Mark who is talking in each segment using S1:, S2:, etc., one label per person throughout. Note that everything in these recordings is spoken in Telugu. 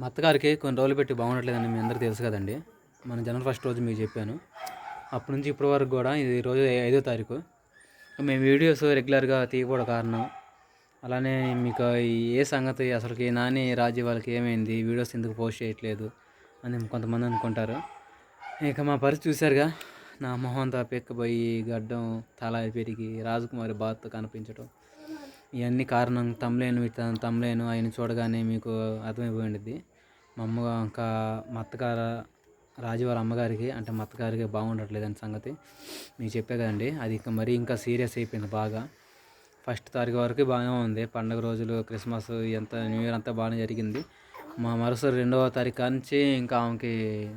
S1: మా అత్తగారికి కొన్ని రోజులు పెట్టి బాగుండట్లేదని మీ అందరికీ తెలుసు కదండి. మన జనవరి ఫస్ట్ రోజు మీకు చెప్పాను. అప్పటి నుంచి ఇప్పటి వరకు కూడా ఇది రోజు ఐదో తారీఖు. మేము వీడియోస్ రెగ్యులర్గా తీయకూడ కారణం. అలానే మీకు ఏ సంగతి అసలుకి నాని రాజీ వాళ్ళకి ఏమైంది వీడియోస్ ఎందుకు పోస్ట్ చేయట్లేదు అని కొంతమంది అనుకుంటారు. ఇక మా పరిస్థితి చూశారుగా. నా మొహం అంతా పెక్కిపోయి గడ్డం తల పెరిగి రాజకుమారి బాధ కనిపించడం ఇవన్నీ కారణం తమ్లేను తమ్లేను ఆయన చూడగానే మీకు అర్థమైపోయింది మా అమ్మ ఇంకా మా అత్తగారు రాజు వాళ్ళ అమ్మగారికి అంటే మా అత్తగారికి బాగుండట్లేదని సంగతి మీకు చెప్పే కదండి. అది ఇంకా మరీ ఇంకా సీరియస్ అయిపోయింది బాగా. ఫస్ట్ తారీఖు వరకు బాగానే ఉంది. పండగ రోజులు క్రిస్మస్ ఎంత న్యూ ఇయర్ అంతా బాగానే జరిగింది. మా మరుసటి రెండవ తారీఖు నుంచి ఇంకా ఆమెకి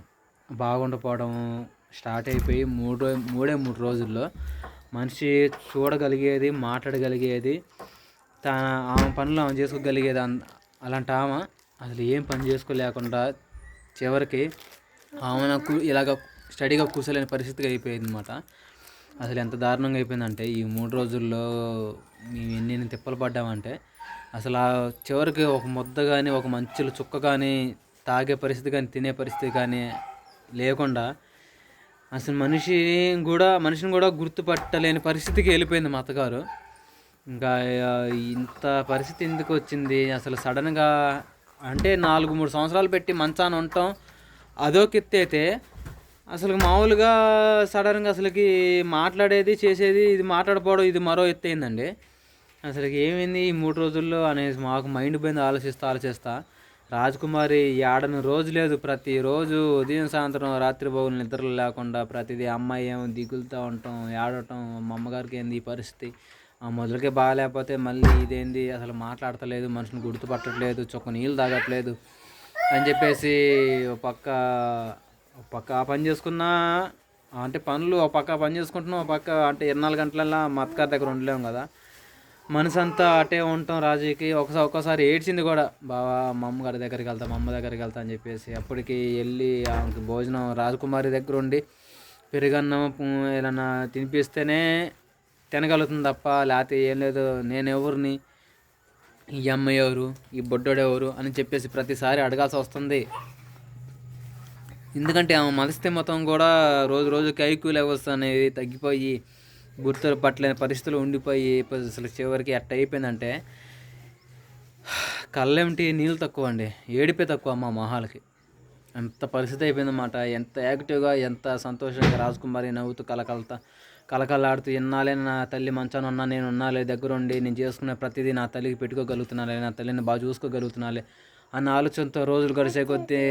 S1: బాగుండపోవడం స్టార్ట్ అయిపోయి మూడు మూడే మూడు రోజుల్లో మనిషి చూడగలిగేది మాట్లాడగలిగేది తన ఆమె పనులు ఆమె చేసుకోగలిగేది అలాంటి ఆమె అసలు ఏం పని చేసుకోలేకుండా చివరికి ఆమె నాకు ఇలాగ స్టడీగా కూర్చోలేని పరిస్థితిగా అయిపోయింది అనమాట అసలు ఎంత దారుణంగా అయిపోయిందంటే ఈ మూడు రోజుల్లో మేము ఎన్ని తిప్పలు పడ్డామంటే అసలు ఆ చివరికి ఒక ముద్ద కానీ ఒక మంచులు చుక్క కానీ తాగే పరిస్థితి కానీ తినే పరిస్థితి కానీ లేకుండా అసలు మనిషి కూడా మనిషిని కూడా గుర్తుపట్టలేని పరిస్థితికి వెళ్ళిపోయింది మా అత్తగారు. ఇంకా ఇంత పరిస్థితి ఎందుకు వచ్చింది? అసలు సడన్గా అంటే నాలుగు మూడు సంవత్సరాలు పెట్టి మంచాన ఉండటం అదొక ఎత్తు అసలు మామూలుగా సడన్గా అసలుకి మాట్లాడేది చేసేది ఇది మాట్లాడపోవడం ఇది మరో ఎత్తైందండి అసలుకి ఏమైంది? ఈ మూడు రోజుల్లో అనేసి మాకు మైండ్ పోయింది ఆలోచిస్తా ఆలోచిస్తా. రాజకుమారి ఏడని రోజు లేదు. ప్రతిరోజు ఉదయం సాయంత్రం రాత్రి భోగులు నిద్రలు లేకుండా ప్రతిదీ అమ్మాయి ఏమో దిగులుతూ ఉండటం ఏడవటం మా అమ్మగారికి ఏంది ఈ పరిస్థితి? మొదలకే బాగాలేకపోతే మళ్ళీ ఇదేంది? అసలు మాట్లాడతలేదు మనుషుని గుర్తుపట్టట్లేదు చొక్క నీళ్ళు తాగట్లేదు అని చెప్పేసి ఒక పక్క ఒక పక్క ఆ పని చేసుకున్నా అంటే పనులు ఒక పక్క పని చేసుకుంటున్నాం ఒక పక్క అంటే ఇరవై నాలుగు గంటలల్లో మా అత్తగారి దగ్గర ఉండలేము కదా. మనసు అంతా అటే ఉంటాం రాజుకి. ఒకసారి ఒక్కసారి ఏడ్చింది కూడా బావా మా అమ్మగారి దగ్గరికి వెళ్తా మా అమ్మ దగ్గరికి వెళ్తా అని చెప్పేసి. అప్పటికి వెళ్ళి ఆమెకి భోజనం రాజకుమారి దగ్గర ఉండి పెరుగన్నం ఏదన్నా తినిపిస్తేనే తినగలుగుతుంది తప్ప లేకపోతే ఏం లేదు నేను ఎవరిని ఈ అమ్మాయి ఎవరు ఈ బొడ్డోడు ఎవరు అని చెప్పేసి ప్రతిసారి అడగాల్సి వస్తుంది. ఎందుకంటే ఆమె మనస్తే మొత్తం కూడా రోజు రోజుకి ఐక్యూ లెవెల్స్ అనేవి తగ్గిపోయి గుర్తులు పట్టలేని పరిస్థితులు ఉండిపోయి అసలు చివరికి ఎట్ట అయిపోయిందంటే కళ్ళేమిటి నీళ్ళు తక్కువ అండి ఏడిపే తక్కువ మా మొహాలకి. ఎంత పరిస్థితి అయిపోయిందన్నమాట ఎంత యాక్టివ్గా ఎంత సంతోషంగా రాజకుమారి నవ్వుతూ కలకలతా కలకలాడుతూ ఇన్నాళ్ళే నా తల్లి మంచాన ఉన్నా నేను ఉన్నాలే దగ్గర ఉండి నేను చేసుకునే ప్రతిదీ నా తల్లికి పెట్టుకోగలుగుతున్నాలే నా తల్లిని బాగా చూసుకోగలుగుతున్నాలే అన్న ఆలోచనతో రోజులు గడిచే కొద్దీ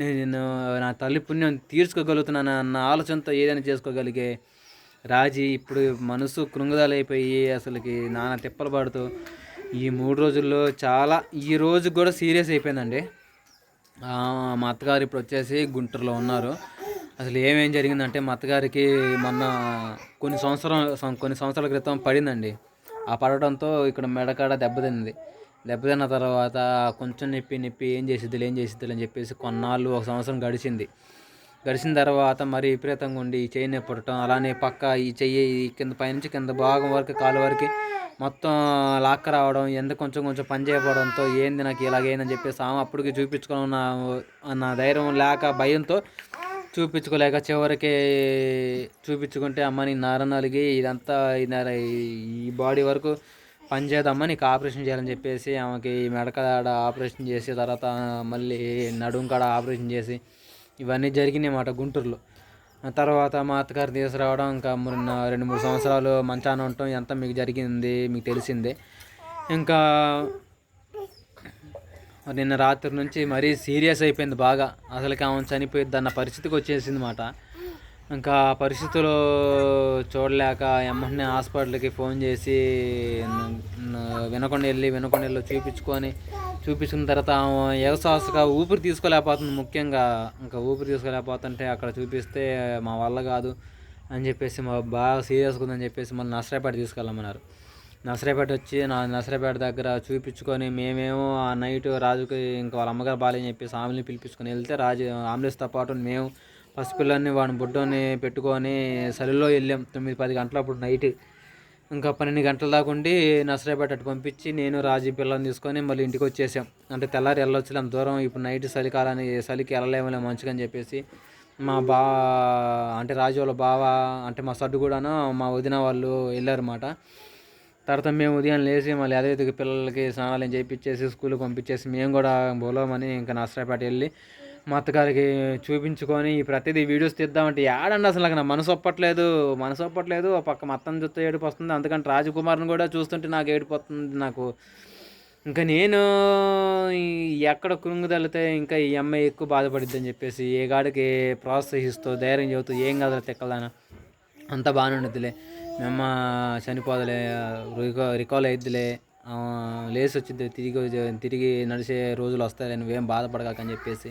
S1: నేను నా తల్లి పుణ్యం తీర్చుకోగలుగుతున్నాను అన్న ఆలోచనతో ఏదైనా చేసుకోగలిగే రాజీ ఇప్పుడు మనసు కృంగుదలైపోయి అసలుకి నానా తిప్పలు పడుతూ ఈ మూడు రోజుల్లో చాలా ఈ రోజు కూడా సీరియస్ అయిపోయిందండి. మా అత్తగారు ఇప్పుడు వచ్చేసి గుంటూరులో ఉన్నారు. అసలు ఏమేం జరిగిందంటే మా అత్తగారికి మొన్న కొన్ని సంవత్సరం కొన్ని సంవత్సరాల క్రితం పడిందండి. ఆ పడటంతో ఇక్కడ మెడకాడ దెబ్బతింది దెబ్బతిన్న తర్వాత కొంచెం నొప్పి నొప్పి ఏం చేసిద్దులు ఏం చేసిద్ది అని చెప్పేసి కొన్నాళ్ళు ఒక సంవత్సరం గడిచింది. గడిచిన తర్వాత మరి విపరీతంగా ఉండి ఈ చెయ్యి నొప్పి అలానే పక్క ఈ చెయ్యి కింద పైనుంచి కింద భాగం వరకు కాలు వరకు మొత్తం లాక్క రావడం ఎంత కొంచెం కొంచెం పని చేయకపోవడంతో ఏంది నాకు ఇలాగైందని చెప్పేసి ఆమె అప్పటికి చూపించుకున్న నా ధైర్యం లేక భయంతో చూపించుకోలేక చివరికి చూపించుకుంటే అమ్మ నీ నలిగి ఇదంతా ఈ ఈ బాడీ వరకు పని చేద్దామా? నీకు ఆపరేషన్ చేయాలని చెప్పేసి ఆమెకి మెడకాడ ఆపరేషన్ చేసి తర్వాత మళ్ళీ నడుం కాడ ఆపరేషన్ చేసి ఇవన్నీ జరిగినాయి అన్నమాట గుంటూరులో. తర్వాత మా అత్తగారు తీసుకురావడం ఇంకా రెండు మూడు సంవత్సరాలు మంచాన ఉండటం ఎంత మీకు జరిగింది మీకు తెలిసిందే. ఇంకా నిన్న రాత్రి నుంచి మరీ సీరియస్ అయిపోయింది బాగా. అసలుకి ఆమె చనిపోయింది అన్న పరిస్థితికి వచ్చేసింది మాట. ఇంకా ఆ చూడలేక ఎమ్మటనే హాస్పిటల్కి ఫోన్ చేసి వినకొండ వెళ్ళి వినకొండ వెళ్ళి చూపించుకొని చూపించుకున్న తర్వాత ఆమె ఎగసాసుగా ఊపిరి తీసుకోలేకపోతుంది ముఖ్యంగా. ఇంకా ఊపిరి తీసుకోలేకపోతుంటే అక్కడ చూపిస్తే మా వల్ల కాదు అని చెప్పేసి మా బాగా సీరియస్గా ఉందని చెప్పేసి మళ్ళీ నష్టపడి తీసుకెళ్ళమన్నారు. నర్సరాపేట వచ్చి నా నర్సరీపేట దగ్గర చూపించుకొని మేమేమో ఆ నైట్ రాజుకి ఇంకా వాళ్ళ అమ్మగారు బాగాలేని చెప్పేసి ఆమెని పిలిపించుకొని వెళ్తే రాజు ఆంబులెన్స్తో పాటు మేము పసిపిల్లని వాడిని బుడ్డని పెట్టుకొని సలిలో వెళ్ళాం తొమ్మిది పది గంటలప్పుడు నైట్. ఇంకా పన్నెండు గంటల దాకా ఉండి నర్సరీపేట అటు పంపించి నేను రాజీ పిల్లల్ని తీసుకొని మళ్ళీ ఇంటికి వచ్చేసాం. అంటే తెల్లారి వెళ్ళొచ్చు అంత దూరం ఇప్పుడు నైట్ చలికాలాన్ని చలికి వెళ్ళలేమలే మంచిగా అని చెప్పేసి మా బా అంటే రాజు వాళ్ళ బావ అంటే మా సడ్డు కూడాను మా వదిన వాళ్ళు వెళ్ళారన్నమాట. తర్వాత మేము ఉదయం లేచి మళ్ళీ అదే విధంగా పిల్లలకి స్నానాలు చేయించేసి స్కూల్కి పంపించేసి మేము కూడా బోలోమని ఇంకా నష్టపేట వెళ్ళి మా అత్తగారికి చూపించుకొని ప్రతిదీ వీడియోస్ తీద్దామంటే ఏడండి అసలు నాకు నా మనసు ఒప్పట్లేదు మనసు ఒప్పట్లేదు. ఒక పక్క మొత్తం చూస్తే ఏడుపు వస్తుంది అందుకని రాజకుమార్ని కూడా చూస్తుంటే నాకు ఏడుపు వస్తుంది నాకు. ఇంకా నేను ఎక్కడ కృంగుదలితే ఇంకా ఈ అమ్మాయి ఎక్కువ బాధపడిద్దని అని చెప్పేసి ఏ గాడికి ప్రోత్సహిస్తూ ధైర్యం చెబుతూ ఏం కదలు తిక్కదాన అంత బాగానే ఉండదులే మేమ్మ చనిపోదలే రికాల్ అయిద్దిలే లేసి లేచి వచ్చింది తిరిగి తిరిగి నడిచే రోజులు వస్తాయి నువ్వేం బాధపడకని చెప్పేసి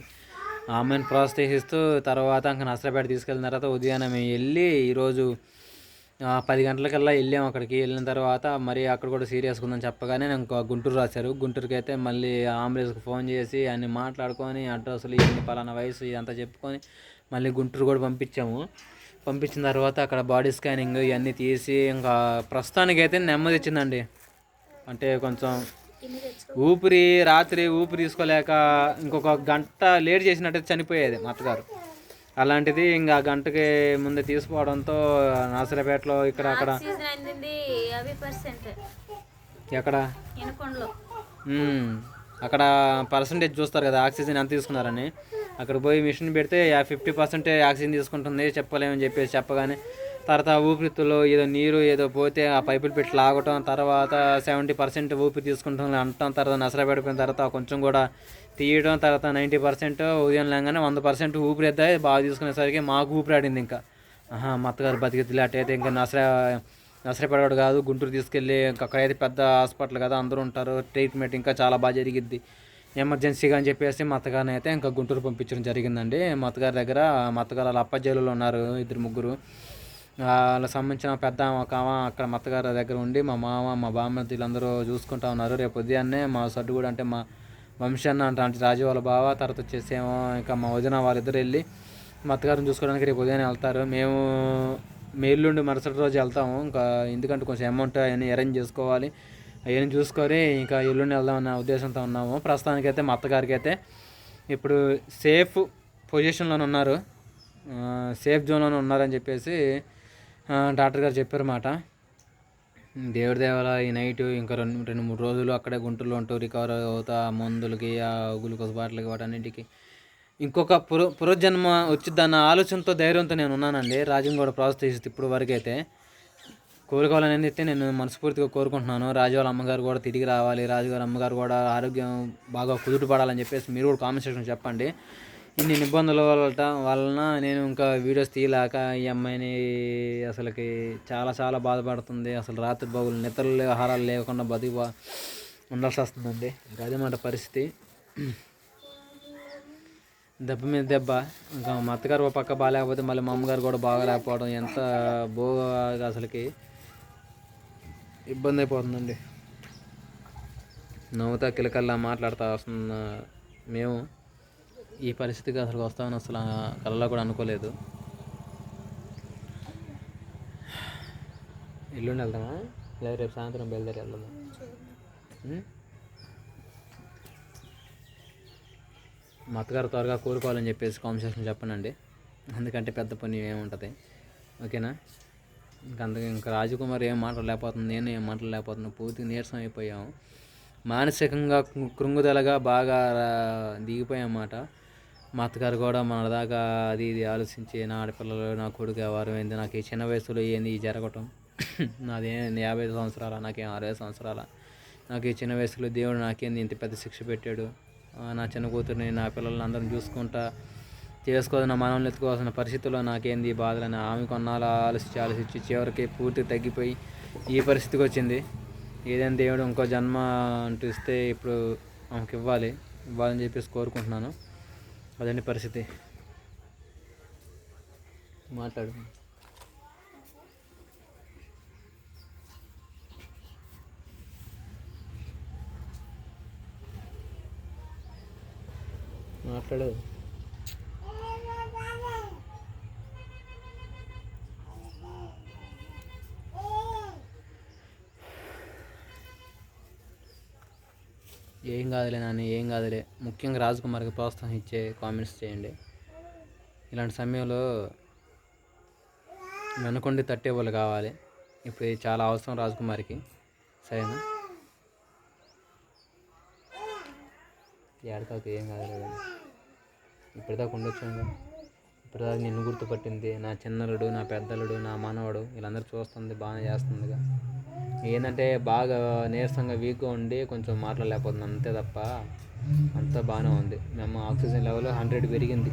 S1: ఆ అమ్మాయిని ప్రోత్సహిస్తూ తర్వాత ఇంకా నష్టపేట తీసుకెళ్ళిన తర్వాత ఉదయాన్నే మేము వెళ్ళి ఈరోజు పది గంటలకల్లా వెళ్ళాము అక్కడికి. వెళ్ళిన తర్వాత మరి అక్కడ కూడా సీరియస్గా ఉందని చెప్పగానే నాకు ఇంకా గుంటూరు రాశారు. గుంటూరుకి అయితే మళ్ళీ అంబులెన్స్కి ఫోన్ చేసి అన్ని మాట్లాడుకొని అడ్రస్లు ఇవన్నీ పలానా వయసు ఇదంతా చెప్పుకొని మళ్ళీ గుంటూరు కూడా పంపించాము. పంపించిన తర్వాత అక్కడ బాడీ స్కానింగ్ ఇవన్నీ తీసి ఇంకా ప్రస్తుతానికి అయితే నెమ్మది ఇచ్చిందండి అంటే కొంచెం ఊపిరి రాత్రి ఊపిరి తీసుకోలేక ఇంకొక గంట లేట్ చేసినట్టయితే చనిపోయేది మా అత్తగారు. అలాంటిది ఇంకా గంటకి ముందే తీసుకోవడంతో నాసరపేటలో ఇక్కడ అక్కడ ఎక్కడ. అక్కడ పర్సంటేజ్ చూస్తారు కదా ఆక్సిజన్ ఎంత తీసుకున్నారని. అక్కడ పోయి మిషన్ పెడితే ఫిఫ్టీ పర్సెంటే ఆక్సిజన్ తీసుకుంటుంది చెప్పలేమని చెప్పేసి చెప్పగానే తర్వాత ఊపిరితిత్తులు ఏదో నీరు ఏదో పోతే ఆ పైపులు పెట్టి లాగటం తర్వాత సెవెంటీ పర్సెంట్ ఊపిరి తీసుకుంటుంది అంటాం తర్వాత నసర పడిపోయిన తర్వాత కొంచెం కూడా తీయడం తర్వాత నైంటీ పర్సెంట్ ఉదయం లేగానే వంద పర్సెంట్ ఊపిరి ఎద్దాయి బాగా తీసుకునేసరికి మాకు ఊపిరి ఆడింది ఇంకా. ఆహా మా అత్తగారు అట్టయితే ఇంకా నసర నసరపడవాడు కాదు గుంటూరు తీసుకెళ్ళి ఇంకా అక్కడైతే పెద్ద హాస్పిటల్ కదా అందరూ ఉంటారు. ట్రీట్మెంట్ ఇంకా చాలా బాగా జరిగిద్ది. ఎమర్జెన్సీగా అని చెప్పేసి మా అత్తగారిని అయితే ఇంకా గుంటూరు పంపించడం జరిగిందండి. మా అత్తగారి దగ్గర మా అత్తగారు వాళ్ళ అప్ప జైలులో ఉన్నారు ఇద్దరు ముగ్గురు. వాళ్ళకి సంబంధించిన పెద్ద ఆమె ఒక ఆమె అక్కడ మత్తగారి దగ్గర ఉండి మా మామ మా బామ్మ వీళ్ళందరూ చూసుకుంటా ఉన్నారు. రేపు ఉదయాన్నే మా సడ్డు కూడా అంటే మా వంశన్న అంటే రాజు వాళ్ళ బావ తర్వాత వచ్చేసేమో ఇంకా మా వదిన వాళ్ళిద్దరు వెళ్ళి మా అత్తగారిని చూసుకోవడానికి రేపు ఉదయాన్నే వెళ్తారు. మేము మేలుండి మరుసటి రోజు వెళ్తాము. ఇంకా ఎందుకంటే కొంచెం అమౌంట్ అవన్నీ అరేంజ్ చేసుకోవాలి. అవన్నీ చూసుకొని ఇంకా ఎల్లుండి వెళ్దామన్న ఉద్దేశంతో ఉన్నాము. ప్రస్తుతానికైతే మా అత్తగారికి అయితే ఇప్పుడు సేఫ్ పొజిషన్లోనే ఉన్నారు. సేఫ్ జోన్లోనే ఉన్నారని చెప్పేసి డాక్టర్ గారు చెప్పారన్నమాట దేవుడి దేవాల ఈ నైట్ ఇంకా రెండు రెండు మూడు రోజులు అక్కడే గుంటూరులో ఉంటూ రికవర్ అవుతా మందులకి ఆ గ్లూకోజ్ బాటిల్కి వాటన్నిటికి. ఇంకొక పుర పునర్జన్మ వచ్చిద్దన్న ఆలోచనతో ధైర్యంతో నేను ఉన్నానండి. రాజుని ప్రాసెస్ ప్రోత్సహిస్తుంది ఇప్పుడు వరకు అయితే కోరుకోవాలని అయితే నేను మనస్ఫూర్తిగా కోరుకుంటున్నాను. రాజు వాళ్ళ అమ్మగారు కూడా తిరిగి రావాలి. రాజుగారి అమ్మగారు కూడా ఆరోగ్యం బాగా కుదుట పడాలని చెప్పేసి మీరు కూడా కామెంట్ సెక్షన్ చెప్పండి. ఇన్ని ఇబ్బందుల వల్ల వలన నేను ఇంకా వీడియోస్ తీయలేక ఈ అమ్మాయిని అసలుకి చాలా చాలా బాధపడుతుంది. అసలు రాత్రి బాగులు నిద్రలు ఆహారాలు లేకుండా బతికి ఉండాల్సి వస్తుందండి. అదే మాట పరిస్థితి. దెబ్బ మీద దెబ్బ. ఇంకా మా అత్తగారు ఒక పక్క బాగాలేకపోతే మళ్ళీ మా అమ్మగారు కూడా బాగాలేకపోవడం ఎంత బోగా అసలుకి. ఇబ్బంది అయిపోతుందండి. నవ్వుతా కిలకల్లా మాట్లాడుతూ వస్తున్న మేము ఈ పరిస్థితికి అసలు వస్తామని అసలు కళ్ళలో కూడా అనుకోలేదు. ఎల్లుండి వెళ్దామా? లేదా రేపు సాయంత్రం బయలుదేరి వెళ్దామా? మా అత్తగారు త్వరగా కోరుకోవాలని చెప్పేసి కాంపిటీషన్ చెప్పనండి. ఎందుకంటే పెద్ద పని ఏముంటుంది ఓకేనా? ఇంకా అందుకే ఇంకా రాజకుమార్ ఏం మాట్లాడలేకపోతుంది నేను ఏం మాట్లాడలేకపోతున్నా పూర్తిగా నీరసం అయిపోయాము. మానసికంగా కృంగుదలగా బాగా దిగిపోయామాట మా అత్తగారు కూడా మన దాకా అది ఇది ఆలోచించి నా ఆడపిల్లలు నా కొడుకు ఎవరు ఏంది నాకు ఈ చిన్న వయసులో ఏంది ఈ జరగటం. నాదే యాభై సంవత్సరాల నాకేం అరవై సంవత్సరాల? నాకు ఈ చిన్న వయసులో దేవుడు నాకేంది ఇంత పెద్ద శిక్ష పెట్టాడు? నా చిన్న కూతుర్ని నా పిల్లల్ని అందరం చూసుకుంటా చేసుకోదన్న నా మనల్ని ఎత్తుకోవాల్సిన పరిస్థితుల్లో నాకేంది బాధలని ఆమె కొన్నాళ్ళు ఆలోచించి ఆలోచించి చివరికి పూర్తి తగ్గిపోయి ఈ పరిస్థితికి వచ్చింది. ఏదైనా దేవుడు ఇంకో జన్మ అంటూ ఇస్తే ఇప్పుడు ఆమెకి ఇవ్వాలి. ఇవ్వాలని చెప్పేసి కోరుకుంటున్నాను. అదండి పరిస్థితి. మాట్లాడు. మాట్లాడు ఏం కాదులే నాన్న ఏం కాదులే. ముఖ్యంగా రాజకుమార్కి ప్రోత్సాహం ఇచ్చే కామెంట్స్ చేయండి. ఇలాంటి సమయంలో వెనుకొండి తట్టేవాళ్ళు కావాలి. ఇప్పుడు చాలా అవసరం రాజకుమారికి. సరేనా? ఏడకాకు ఏం కాదులే. ఇప్పటిదాకా ఉండొచ్చు ఇప్పటిదాకా నిన్ను గుర్తుపట్టింది నా చిన్నలుడు నా పెద్దలుడు నా మనవడు వీళ్ళందరూ చూస్తుంది బాగానే చేస్తుందిగా. ఏంటంటే బాగా నీరసంగా వీక్గా ఉండి కొంచెం మాట్లాడలేకపోతుంది అంతే తప్ప అంతా బాగానే ఉంది. మేము ఆక్సిజన్ లెవెల్ హండ్రెడ్ పెరిగింది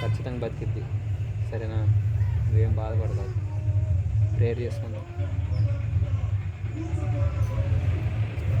S1: ఖచ్చితంగా బతికిద్ది. సరేనా? నువ్వేం బాధపడదు ప్రేయర్ చేసుకుందాం.